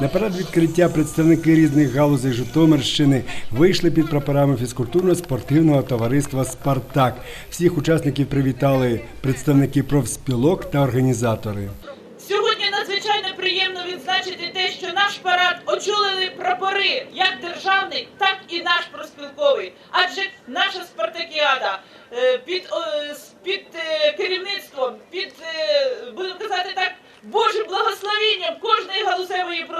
На парад відкриття представники різних галузей Житомирщини вийшли під прапорами фізкультурно-спортивного товариства Спартак. Всіх учасників привітали представники профспілок та організатори. Сьогодні надзвичайно приємно відзначити те, що наш парад очолили прапори як державний, так і наш проспілковий. Адже наша спартакіада е, під, під е, керівництвом, під е, будемо казати так. Божим благословенням кожної галузевої проспілки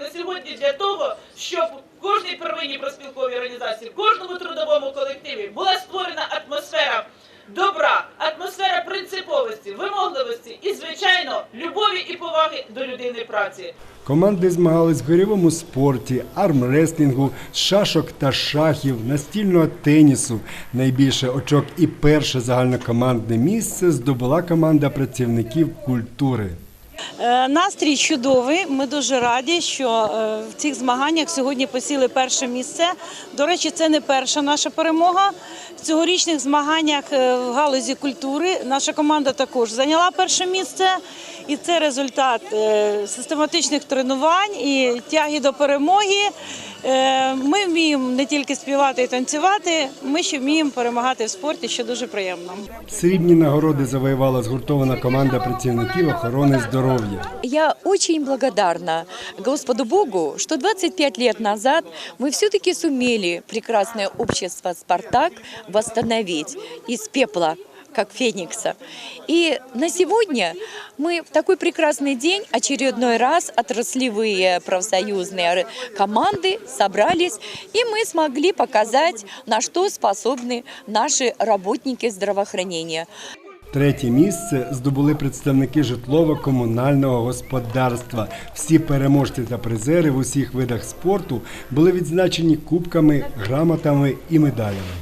на сьогодні для того, щоб в кожній первинній проспілковій організації, в кожному трудовому колективі була створена атмосфера добра, атмосфера принциповості, вимогливості і, звичайно, любові і поваги до людини праці. Команди змагались в гирьовому спорті, армреслінгу, шашок та шахів, настільного тенісу. Найбільше очок і перше загальнокомандне місце здобула команда працівників культури. Е, Настрій чудовий. Ми дуже раді, що е, в цих змаганнях сьогодні посіли перше місце. До речі, це не перша наша перемога. В цьогорічних змаганнях е, в галузі культури наша команда також зайняла перше місце. І це результат е, систематичних тренувань і тяги до перемоги. Е, Ми вміємо не тільки співати і танцювати, ми ще вміємо перемагати в спорті, що дуже приємно. Срібні нагороди завоювала згуртована команда працівників охорони здоров'я. Я очень благодарна Господу Богу, что 25 лет назад мы все-таки сумели прекрасное общество «Спартак» восстановить из пепла как феникса. И на сегодня мы в такой прекрасный день очередной раз отраслевые профсоюзные ор- команды собрались, и мы смогли показать, на что способны наши работники здравоохранения. Третє місце здобули представники житлово-комунального господарства. Всі переможці та призери в усіх видах спорту були відзначені кубками, грамотами і медалями.